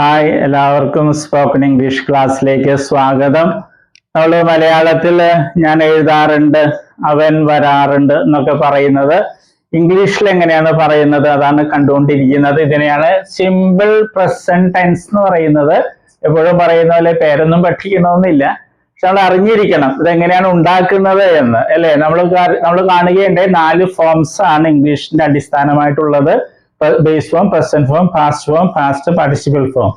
Hi എല്ലാവർക്കും spoken English ക്ലാസ്സിലേക്ക് സ്വാഗതം. നമ്മൾ മലയാളത്തിൽ ഞാൻ എഴുതാറുണ്ട് അവൻ വരാറുണ്ട് എന്നൊക്കെ പറയുന്നത്. ഇംഗ്ലീഷിൽ എങ്ങനെയാണ് പറയുന്നത്? അതാണ് കണ്ടുകൊണ്ടിരിക്കുന്നത്. ഇതിനെയാണ് സിമ്പിൾ പ്രസന്റ് ടെൻസ് എന്ന് പറയുന്നത്. എപ്പോഴും പറയുന്ന പോലെ പേരൊന്നും പഠിക്കണമെന്നില്ല പക്ഷെ നമ്മൾ അറിഞ്ഞിരിക്കണം ഇതെങ്ങനെയാണ് ഉണ്ടാക്കുന്നത് എന്ന് അല്ലേ? നമ്മൾ നമ്മൾ കാണുകയുണ്ട് നാല് ഫോംസ് ആണ് ഇംഗ്ലീഷിന്റെ അടിസ്ഥാനമായിട്ടുള്ളത്. Base form present form past form past participle form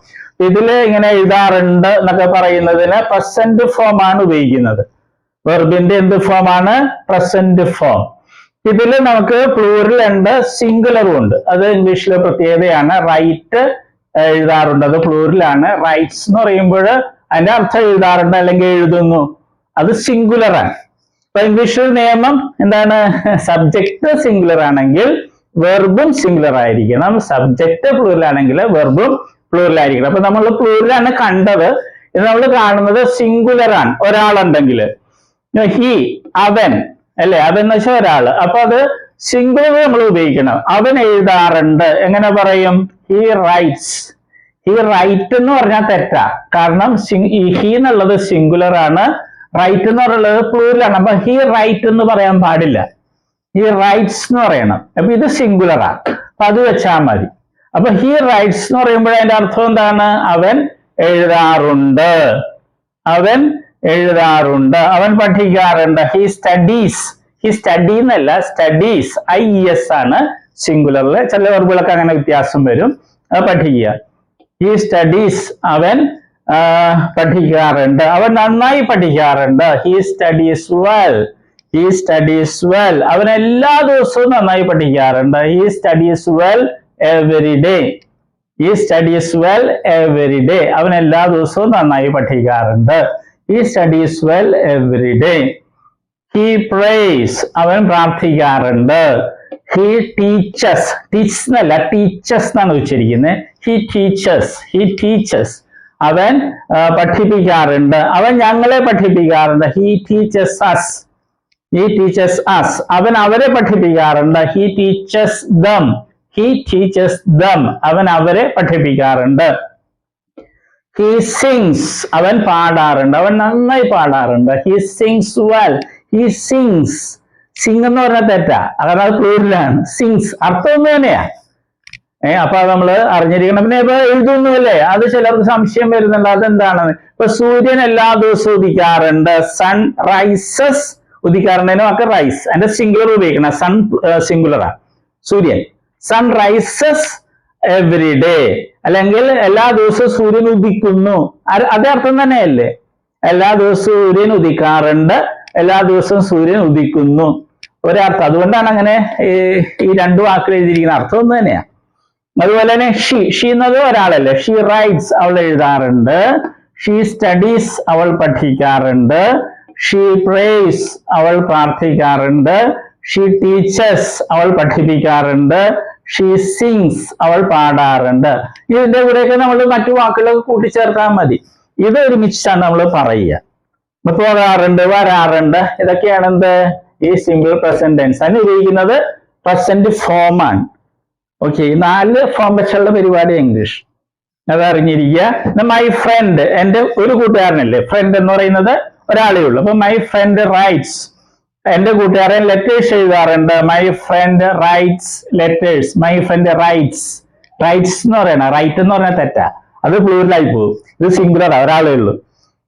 ഇതിൽ ഇങ്ങനെ എഴുതാറുണ്ട് എന്നൊക്കെ പറയുന്നതിന് പ്രസന്റ് ഫോം ആണ് ഉപയോഗിക്കുന്നത്. വെർബിന്റെ എന്ത് ഫോം ആണ്? പ്രസന്റ് ഫോം ഇതിൽ നമുക്ക് പ്ലൂറൽ ഉണ്ട് സിംഗുലറും ഉണ്ട്. അത് ഇംഗ്ലീഷിലെ പ്രത്യേകതയാണ്. റൈറ്റ് എഴുതാറുണ്ട്. അത് പ്ലൂറിലാണ് റൈറ്റ്സ് എന്ന് പറയുമ്പോൾ അതിന്റെ അർത്ഥം എഴുതാറുണ്ട് അല്ലെങ്കിൽ എഴുതുന്നു. അത് സിംഗുലറാണ് ഇപ്പൊ ഇംഗ്ലീഷിൽ നിയമം എന്താണ്? സബ്ജക്ട് സിംഗുലർ ആണെങ്കിൽ വെർബും സിംഗുലർ ആയിരിക്കണം. സബ്ജക്റ്റ് പ്ലൂറൽ ആണെങ്കിൽ വെർബും പ്ലൂറൽ ആയിരിക്കണം. അപ്പൊ നമ്മൾ പ്ലൂറലാണ് കണ്ടത്. ഇത് നമ്മൾ കാണുന്നത് സിംഗുലർ ആണ്. ഒരാളുണ്ടെങ്കിൽ. ഹി അവൻ അല്ലെ? അവൻ എന്ന് വെച്ചാൽ ഒരാൾ. അപ്പൊ അത് സിംഗുലർ നമ്മൾ ഉപയോഗിക്കണം. അവൻ എഴുതാറുണ്ട്. എങ്ങനെ പറയും? ഹി റൈറ്റ്സ് ഹി റൈറ്റ് എന്ന് പറഞ്ഞാൽ തെറ്റാ. കാരണം ഹി എന്നുള്ളത് സിംഗുലർ ആണ്. റൈറ്റ് എന്ന് പറയുന്നത് പ്ലൂരലാണ് അപ്പൊ ഹി റൈറ്റ് എന്ന് പറയാൻ പാടില്ല. ഹി റൈറ്റ്സ് എന്ന് പറയണം. അപ്പൊ ഇത് സിംഗുലറാ അപ്പൊ അത് വെച്ചാൽ മതി. അപ്പൊ ഹി റൈറ്റ്സ് എന്ന് പറയുമ്പോൾ അതിന്റെ അർത്ഥം എന്താണ്? അവൻ എഴുതാറുണ്ട്. അവൻ എഴുതാറുണ്ട്. അവൻ പഠിക്കാറുണ്ട്. ഹി സ്റ്റഡീസ് ഹി സ്റ്റഡി എന്നല്ല സ്റ്റഡീസ് ഐ എസ് ആണ് സിംഗുലറിൽ ചില വെർബുകളൊക്കെ അങ്ങനെ വ്യത്യാസം വരും. അത് പഠിക്കുക. ഹി സ്റ്റഡീസ് അവൻ പഠിക്കാറുണ്ട്. അവൻ നന്നായി പഠിക്കാറുണ്ട്. He studies well he studies well അവൻ എല്ലാ ദിവസവും നന്നായി പഠിക്കാറുണ്ട്. He studies well every day he studies well every day അവൻ എല്ലാ ദിവസവും നന്നായി പഠിക്കാറുണ്ട്. He studies well every day he prays അവൻ പ്രാർത്ഥിക്കാറുണ്ട്. ഹി ടീച്ചസ് ടീച്ചസ് എന്നല്ല ടീച്ചസ് എന്നാണ് ഉച്ചരിക്കുന്നത്. ഹി ടീച്ചസ് ഹി ടീച്ചസ് അവൻ പഠിപ്പിക്കാറുണ്ട്. അവൻ ഞങ്ങളെ പഠിപ്പിക്കാറുണ്ട്. He teaches us he teaches us അവൻ അവരെ പഠിപ്പിക്കാറുണ്ട്. He teaches them he teaches them അവൻ അവരെ പഠിപ്പിക്കാറുണ്ട്. ഹി സിങ്സ് അവൻ പാടാറുണ്ട്. അവൻ നന്നായി പാടാറുണ്ട്. He sings well he sings sing എന്ന് പറഞ്ഞാൽ തെറ്റാ. കാരണം അത് പ്ലൂരിലാണ് സിങ്സ് അർത്ഥം ഒന്ന് തന്നെയാ. ഏഹ് അപ്പൊ അത് നമ്മൾ അറിഞ്ഞിരിക്കണം. പിന്നെ ഇപ്പൊ എഴുതുന്നുല്ലേ അത് ചിലർക്ക് സംശയം വരുന്നുണ്ട്. അതെന്താണെന്ന് ഇപ്പൊ സൂര്യൻ എല്ലാ ദിവസവും ഉദിക്കാറുണ്ട്. സൺ റൈസസ് ഉദിക്കാറുണ്ടതിനും ഒക്കെ റൈസ് അതിന്റെ സിംഗുലർ ഉപയോഗിക്കണം. സൺ സിംഗുലറാ സൂര്യൻ. സൺ റൈസസ് എവറി ഡേ അല്ലെങ്കിൽ എല്ലാ ദിവസവും സൂര്യൻ ഉദിക്കുന്നു. അതേ അർത്ഥം തന്നെയല്ലേ? എല്ലാ ദിവസവും സൂര്യൻ ഉദിക്കാറുണ്ട്. എല്ലാ ദിവസവും സൂര്യൻ ഉദിക്കുന്നു. ഒരർത്ഥം. അതുകൊണ്ടാണ് അങ്ങനെ ഈ രണ്ട് വാക്കുകൾ എഴുതിയിരിക്കുന്ന അർത്ഥം ഒന്ന് തന്നെയാണ് അതുപോലെ തന്നെ ഷീ ഷീ എന്നത് ഒരാളല്ലേ. ഷീ റൈറ്റ്സ് അവൾ എഴുതാറുണ്ട്. ഷീ സ്റ്റഡീസ് അവൾ പഠിക്കാറുണ്ട്. ഷീ പ്രേസ് അവൾ പ്രാർത്ഥിക്കാറുണ്ട്. ഷീ ടീച്ചേഴ്സ് അവൾ പഠിപ്പിക്കാറുണ്ട്. ഷീ സിങ്സ് അവൾ പാടാറുണ്ട്. ഇതിന്റെ കൂടെയൊക്കെ നമ്മൾ മറ്റു വാക്കുകളൊക്കെ കൂട്ടിച്ചേർത്താൽ മതി. ഇത് ഒരുമിച്ചാണ് നമ്മൾ പറയുക. ഇപ്പൊ പോകാറുണ്ട് വരാറുണ്ട്. ഇതൊക്കെയാണ് എന്ത് ഈ സിമ്പിൾ പ്രസന്റ് ടെൻസ് അതിന് ഉപയോഗിക്കുന്നത് പ്രസന്റ് ഫോം ആണ്. ഓക്കെ നാല് ഫോം വെച്ചുള്ള പരിപാടി ഇംഗ്ലീഷ് അത് അറിഞ്ഞിരിക്കുക മൈ ഫ്രണ്ട് എന്റെ ഒരു കൂട്ടുകാരനല്ലേ? ഫ്രണ്ട് എന്ന് പറയുന്നത് ഒരാളേ ഉള്ളൂ. അപ്പൊ മൈ ഫ്രണ്ട് റൈറ്റ്സ് എന്റെ കൂട്ടുകാരൻ ലെറ്റേഴ്സ് എഴുതാറുണ്ട്. My friend writes letters my friend writes writes എന്ന് പറയണ റൈറ്റ് എന്ന് പറഞ്ഞാൽ തെറ്റാ. അത് പ്ലൂരലായി പോകും. ഇത് സിംഗുലറാ ഒരാളേ ഉള്ളൂ.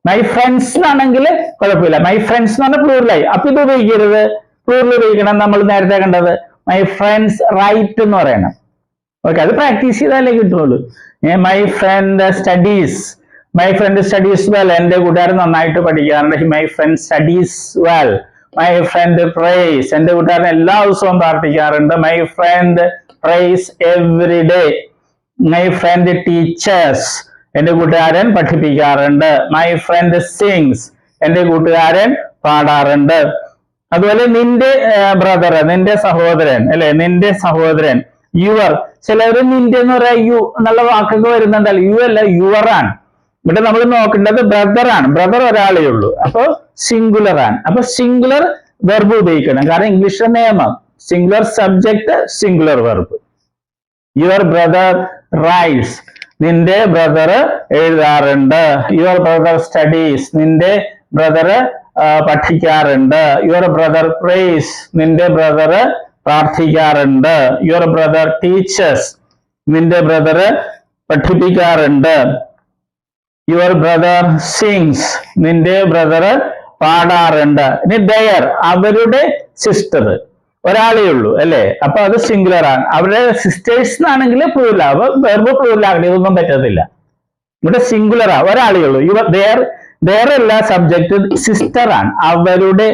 മൈ ഫ്രണ്ട്സ് എന്നാണെങ്കിൽ കുഴപ്പമില്ല. മൈ ഫ്രണ്ട്സ് എന്ന് പറഞ്ഞാൽ പ്ലൂരലായി അപ്പൊ ഇത് ഉപയോഗിക്കരുത്. പ്ലൂരൽ ഉപയോഗിക്കണം. നമ്മൾ നേരത്തെ കണ്ടത്. മൈ ഫ്രണ്ട്സ് റൈറ്റ് എന്ന് പറയണം. ഓക്കെ അത് പ്രാക്ടീസ് ചെയ്താലേ കിട്ടുള്ളൂ. My friend studies my friend studies well എന്റെ കൂട്ടുകാരൻ നന്നായിട്ട് പഠിക്കാറുണ്ട് my friend studies well my friend prays എന്റെ കൂട്ടുകാരൻ എല്ലാ ദിവസവും പ്രാർത്ഥിക്കാറുണ്ട്. My friend prays every day my friend teaches എന്റെ കൂട്ടുകാരൻ പഠിപ്പിക്കാറുണ്ട്. മൈ ഫ്രണ്ട് സിങ്സ് എന്റെ കൂട്ടുകാരൻ പാടാറുണ്ട്. അതുപോലെ നിന്റെ ബ്രദർ നിന്റെ സഹോദരൻ അല്ലെ? നിന്റെ സഹോദരൻ യുവർ ചിലവർ നിന്റെ എന്ന് പറയാ യു എന്നുള്ള വാക്കൊക്കെ വരുന്നുണ്ടല്ലോ. യു അല്ല യുവർ ആണ്. ഇവിടെ നമ്മൾ നോക്കേണ്ടത് ബ്രദർ ആണ്. ബ്രദർ ഒരാളേ ഉള്ളൂ. അപ്പൊ സിംഗുലർ ആണ്. അപ്പൊ സിംഗുലർ വെർബ് ഉപയോഗിക്കണം. കാരണം ഇംഗ്ലീഷിലെ നിയമം. Singular subject singular verb your brother writes നിന്റെ ബ്രദർ എഴുതാറുണ്ട്. യുവർ ബ്രദർ സ്റ്റഡീസ് നിന്റെ ബ്രദർ പഠിക്കാറുണ്ട്. യുവർ ബ്രദർ പ്രേസ് നിന്റെ ബ്രദർ പ്രാർത്ഥിക്കാറുണ്ട്. യുവർ ബ്രദർ ടീച്ചേഴ്സ് നിന്റെ ബ്രദർ പഠിപ്പിക്കാറുണ്ട്. യുവർ ബ്രദർ സിങ്സ് നിന്റെ ബ്രദർ പാടാറുണ്ട്. ഇനി ദയർ അവരുടെ സിസ്റ്റർ ഒരാളേ ഉള്ളൂ അല്ലേ? അപ്പൊ അത് സിംഗുലർ ആണ്. അവരുടെ സിസ്റ്റേഴ്സ് എന്നാണെങ്കിൽ അപ്പൊ വെർബ് പ്ലൂരൽ ആകണം ഇതൊന്നും പറ്റത്തില്ല. ഇവിടെ സിംഗുലർ ആ ഒരാളേ ഉള്ളൂ യുവർ ദയർ ദയർ അല്ല സബ്ജക്ട് സിസ്റ്റർ ആണ്. അവരുടെ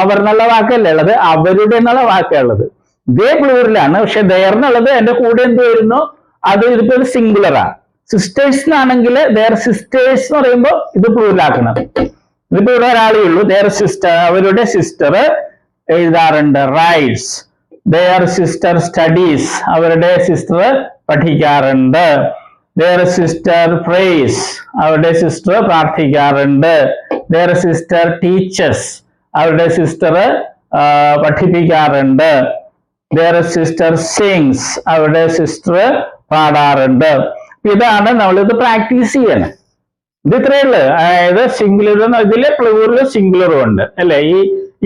അവർ എന്നുള്ള വാക്കല്ലേ ഉള്ളത്? അവരുടെ എന്നുള്ള വാക്കേ ഉള്ളത്. ഇതേ പ്ലൂരലാണ് പക്ഷെ ദയർ എന്നുള്ളത് എന്റെ കൂടെ എന്ത് വരുന്നു? അത് ഇതിപ്പോ സിംഗുലർ ആണ് സിസ്റ്റേഴ്സ് എന്നാണെങ്കിൽ വേർ സിസ്റ്റേഴ്സ് എന്ന് പറയുമ്പോൾ ഇത് പ്ലൂരലാക്കണം ഇതിപ്പോ ഇവിടെ ഒരാളേ ഉള്ളൂ. ദേർ സിസ്റ്റർ അവരുടെ സിസ്റ്റർ എഴുതാറുണ്ട്. റൈറ്റ്സ് ദേർ സിസ്റ്റർ സ്റ്റഡീസ് അവരുടെ സിസ്റ്റർ പഠിക്കാറുണ്ട്. ദേർ സിസ്റ്റർ പ്രേസ് അവരുടെ സിസ്റ്റർ പ്രാർത്ഥിക്കാറുണ്ട്. ദേർ സിസ്റ്റർ ടീച്ചേഴ്സ് അവരുടെ സിസ്റ്റർ പഠിപ്പിക്കാറുണ്ട്. ദേർ സിസ്റ്റർ സിങ്സ് അവരുടെ സിസ്റ്റർ പാടാറുണ്ട്. ഇതാണ് നമ്മളിത് പ്രാക്ടീസ് ചെയ്യണം. ഇത് ഇത്രയേ ഉള്ളു. അതായത് സിംഗുലർ ഇതിൽ പ്ലൂറിലും സിംഗുലറും ഉണ്ട്. അല്ലെ? ഈ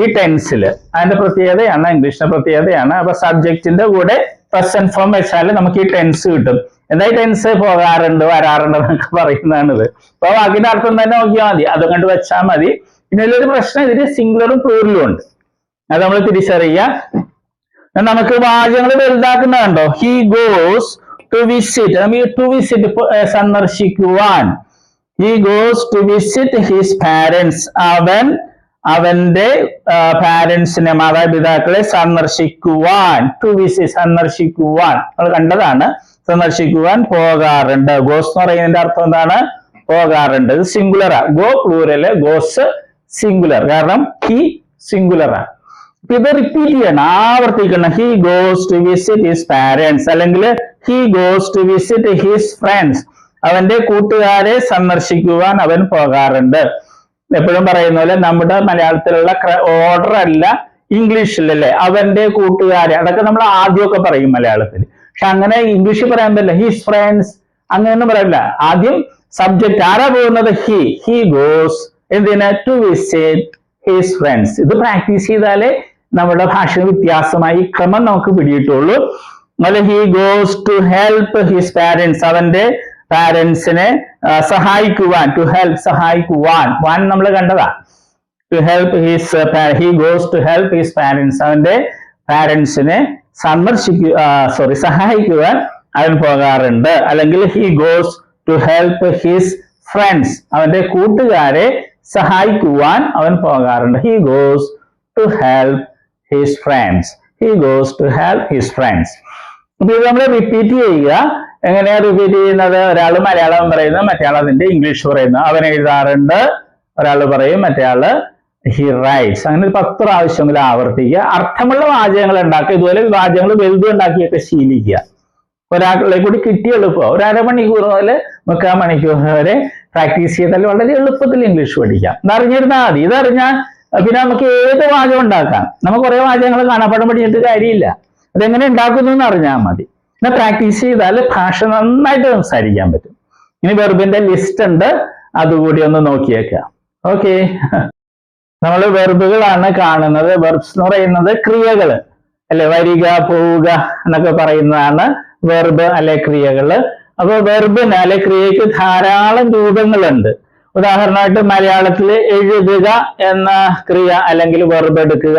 ഈ ടെൻസിൽ അതിന്റെ പ്രത്യേകതയാണ് ഇംഗ്ലീഷിന്റെ പ്രത്യേകതയാണ്. അപ്പൊ സബ്ജക്റ്റിന്റെ കൂടെ പ്രസന്റ് ഫോം വെച്ചാൽ നമുക്ക് ഈ ടെൻസ് കിട്ടും. എന്താ ഈ ടെൻസ് പോകാറുണ്ട് വരാറുണ്ട് എന്നൊക്കെ പറയുന്നതാണിത്. അപ്പൊ വാക്കിന്റെ അർത്ഥം തന്നെ നോക്കിയാൽ മതി. അതുകൊണ്ട് കണ്ട് വെച്ചാൽ മതി. പിന്നെ ഇതിലൊരു പ്രശ്നം ഇതിൽ സിംഗുലറും പ്ലൂറിലും ഉണ്ട്. അത് നമ്മൾ തിരിച്ചറിയുക. നമുക്ക് വാചകങ്ങൾ വലുതാക്കുന്നതുണ്ടോ he goes to visit to visit സന്ദർശിക്കുവാൻ. He goes to visit his parents അവൻ അവന്റെ പാരൻസിനെ മാതാപിതാക്കളെ സന്ദർശിക്കുവാൻ ടു വിസിറ്റ് സന്ദർശിക്കുവാൻ. നമ്മൾ കണ്ടതാണ് സന്ദർശിക്കുവാൻ പോകാറുണ്ട്. ഗോസ് എന്ന് പറയുന്നതിന്റെ അർത്ഥം എന്താണ്? പോകാറുണ്ട്. ഇത് സിംഗുലറാ ഗോ പ്ലൂരൽ ഗോസ് സിംഗുലർ കാരണം ഹി സിംഗുലറാ ഇത് റിപ്പീറ്റ് ചെയ്യണം ആവർത്തിക്കണം. He goes to visit his parents അല്ലെങ്കിൽ he goes to visit his friends അവന്റെ കൂട്ടുകാരെ സന്ദർശിക്കുവാൻ അവൻ പോകാറുണ്ട്. എപ്പോഴും പറയുന്ന പോലെ നമ്മുടെ മലയാളത്തിലുള്ള ഓർഡർ അല്ല ഇംഗ്ലീഷിലല്ലേ അവന്റെ കൂട്ടുകാരെ. അതൊക്കെ നമ്മൾ ആദ്യമൊക്കെ പറയും മലയാളത്തിൽ. പക്ഷെ അങ്ങനെ ഇംഗ്ലീഷിൽ പറയാൻ പറ്റില്ല. ഹിസ് ഫ്രണ്ട്സ് അങ്ങനെയൊന്നും പറയില്ല. ആദ്യം സബ്ജക്റ്റ് ആരാ പോകുന്നത്? ഹി ഹി ഗോസ് എന്തിന്? ടു വിസിറ്റ് ഹിസ് ഫ്രണ്ട്സ് ഇത് പ്രാക്ടീസ് ചെയ്താലേ നമ്മുടെ ഭാഷ വ്യത്യാസമായി ക്രമം നമുക്ക് പിടിയിട്ടുള്ളൂ. അല്ല he goes to help his parents അവന്റെ പാരൻസിനെ സഹായിക്കുവാൻ ടു ഹെൽപ്പ് സഹായിക്കുവാൻ. വാൻ നമ്മൾ കണ്ടതാ. To help his he goes to help his parents അവന്റെ പാരൻസിനെ സന്ദർശിക്കുക സോറി സഹായിക്കുവാൻ അവൻ പോകാറുണ്ട്. അല്ലെങ്കിൽ he goes to help his friends അവന്റെ കൂട്ടുകാരെ സഹായിക്കുവാൻ അവൻ പോകാറുണ്ട്. He goes to help his friends he goes to help his friends അപ്പൊ ഇത് നമ്മൾ റിപ്പീറ്റ് ചെയ്യുക. എങ്ങനെയാ റിപ്പീറ്റ് ചെയ്യുന്നത്? ഒരാൾ മലയാളം പറയുന്നു മറ്റേയാൾ അതിന്റെ ഇംഗ്ലീഷ് പറയുന്നു. അവൻ എഴുതാറുണ്ട്. ഒരാൾ പറയും മറ്റേയാൾ ഹി റൈറ്റ്സ് അങ്ങനെ ഒരു പത്ത് പ്രാവശ്യമെങ്കിലും ആവർത്തിക്കുക. അർത്ഥമുള്ള വാചകങ്ങൾ ഉണ്ടാക്കുക. ഇതുപോലെ വാചകങ്ങൾ വലുത് ഉണ്ടാക്കിയൊക്കെ ശീലിക്കുക. ഒരാളെ കൂടി കിട്ടിയ എളുപ്പം. ഒരു അരമണിക്കൂർ മുതൽ മുക്കാൽ മണിക്കൂർ വരെ പ്രാക്ടീസ് ചെയ്താൽ വളരെ എളുപ്പത്തിൽ ഇംഗ്ലീഷ് പഠിക്കാം. ഇതറിഞ്ഞിരുന്നാൽ മതി. ഇതറിഞ്ഞാൽ പിന്നെ നമുക്ക് ഏത് വാചകം ഉണ്ടാക്കാം? നമുക്ക് കുറെ വാചകങ്ങൾ കാണാപ്പാടം പഠിച്ചിട്ട് കാര്യമില്ല. അതെങ്ങനെ ഉണ്ടാക്കുന്നു എന്ന് അറിഞ്ഞാൽ മതി. പിന്നെ പ്രാക്ടീസ് ചെയ്താൽ ഭാഷ നന്നായിട്ട് സംസാരിക്കാൻ പറ്റും. ഇനി വെർബിന്റെ ലിസ്റ്റ് ഉണ്ട്. അതുകൂടി ഒന്ന് നോക്കിയേക്കാം. ഓക്കെ നമ്മൾ വെർബുകളാണ് കാണുന്നത്. വെർബ്സ് എന്ന് പറയുന്നത് ക്രിയകൾ അല്ലെ വരിക പോവുക എന്നൊക്കെ പറയുന്നതാണ് വെർബ് അല്ലെ ക്രിയകൾ. അപ്പൊ വെർബിന് അല്ലെ ക്രിയയ്ക്ക് ധാരാളം രൂപങ്ങളുണ്ട്. ഉദാഹരണമായിട്ട് മലയാളത്തിൽ എഴുതുക എന്ന ക്രിയ അല്ലെങ്കിൽ വെർബ് എടുക്കുക.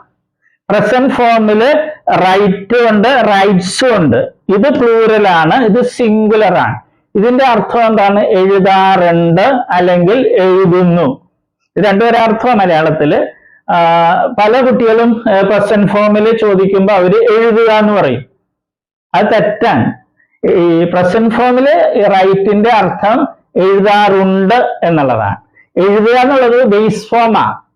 പ്രസന്റ് ഫോമിൽ റൈറ്റ് ഉണ്ട് റൈറ്റ്സും ഉണ്ട്. ഇത് പ്ലൂറൽ ആണ് ഇത് സിംഗുലർ ആണ്. ഇതിന്റെ അർത്ഥം എന്താണ്? എഴുതാറുണ്ട് അല്ലെങ്കിൽ എഴുതുന്നു. ഇത് രണ്ടുപേരെ അർത്ഥം മലയാളത്തിൽ പല കുട്ടികളും പ്രസന്റ് ഫോമിൽ ചോദിക്കുമ്പോൾ അവർ എഴുതുക എന്ന് പറയും. അത് തെറ്റാണ്. ഈ പ്രസന്റ് ഫോമിൽ റൈറ്റിന്റെ അർത്ഥം എഴുതാറുണ്ട് എന്നുള്ളതാണ്. എഴുതുക എന്നുള്ളത് ബേസ് ഫോമാ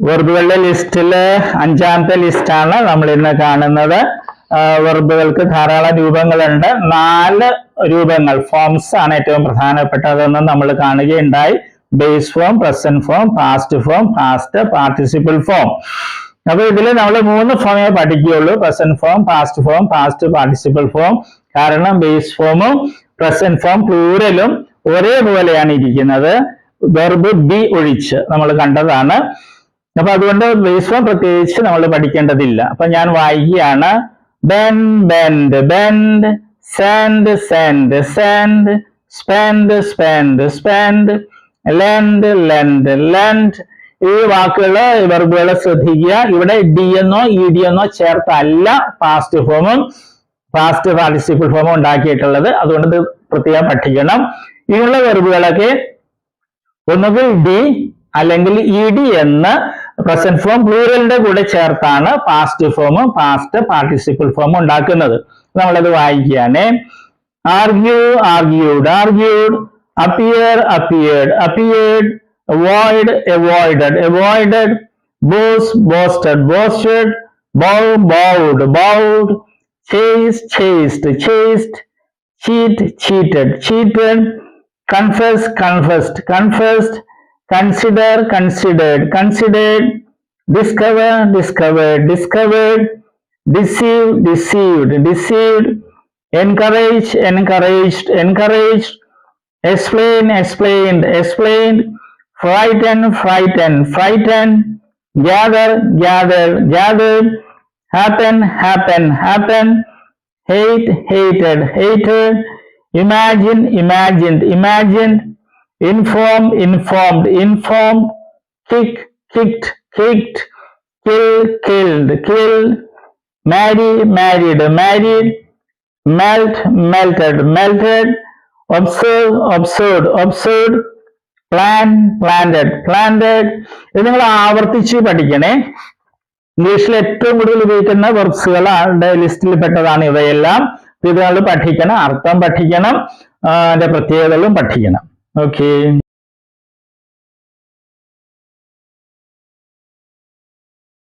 വെർബുകളുടെ ലിസ്റ്റിൽ അഞ്ചാമത്തെ ലിസ്റ്റാണ് നമ്മൾ ഇന്ന് കാണുന്നത് വെർബുകൾക്ക് ധാരാളം രൂപങ്ങളുണ്ട്. നാല് രൂപങ്ങൾ ഫോംസ് ആണ് ഏറ്റവും പ്രധാനപ്പെട്ടതെന്ന് നമ്മൾ കാണുകയുണ്ടായി. Base form present form past form past participle form. അപ്പൊ ഇതിൽ നമ്മൾ മൂന്ന് ഫോമേ പഠിക്കുകയുള്ളൂ. Present form past form past participle form. കാരണം ബേസ് ഫോമും പ്രസന്റ് ഫോം പ്ലൂറലും ഒരേപോലെയാണ് ഇരിക്കുന്നത്. വെർബ് ബി ഒഴിച്ച് നമ്മൾ കണ്ടതാണ്. അപ്പൊ അതുകൊണ്ട് ബേസ് ഫോം പ്രത്യേകിച്ച് നമ്മൾ പഠിക്കേണ്ടതില്ല. അപ്പൊ ഞാൻ വായിക്കുകയാണ്. Bend bent bent send sent sent spend spent spent lend lent lent ഈ വാക്കുകൾ വെർബുകൾ ശ്രദ്ധിക്കുക. ഇവിടെ ഡി എന്നോ ഇ ഡി എന്നോ ചേർത്തല്ല പാസ്റ്റ് ഫോമും പാസ്റ്റ് പാർട്ടിസിപ്പിൾ ഫോമും ഉണ്ടാക്കിയിട്ടുള്ളത്. അതുകൊണ്ട് ഇത് പ്രത്യേകം പഠിക്കണം. ഇങ്ങനെയുള്ള വെർബുകളൊക്കെ ഒന്നുകിൽ ഡി അല്ലെങ്കിൽ ഇ ഡി എന്ന് പ്രസന്റ് ഫോം പ്ലൂറലിന്റെ കൂടെ ചേർത്താണ് പാസ്റ്റ് ഫോമും പാസ്റ്റ് പാർട്ടിസിപ്പിൾ ഫോമും ഉണ്ടാക്കുന്നത്. നമ്മളത് വായിക്കുകയാണേ. Argue argued argued appear appeared appeared avoid avoided avoided boast boasted boasted bow bowed bowed chase chased chased cheat cheated cheated confess, confessed, confessed, consider, considered, considered, discover, discovered, discovered, deceive, deceived, deceived, encourage, encouraged, encouraged, explain, explained, explained, frighten, frightened, frightened, gather, gathered, gathered, happen, happen, happen, hate, hated, hated, imagine, imagined, imagined, inform, informed, informed, kick, kicked, kicked, kill, killed, kill marry, married, married, melt, melted, melted, observe, observed, observed, plan, planted, planted. ഇത് നിങ്ങൾ ആവർത്തിച്ച് പഠിക്കണേ ഇംഗ്ലീഷിൽ ഏറ്റവും കൂടുതൽ ഉപയോഗിക്കുന്ന വെർബ്സുകളുടെ ലിസ്റ്റിൽ പെട്ടതാണ് ഇവയെല്ലാം ഇത് നിങ്ങൾ പഠിക്കണം അർത്ഥം പഠിക്കണം ആ, അതിന്റെ പ്രത്യേകതകളും പഠിക്കണം ഓക്കെ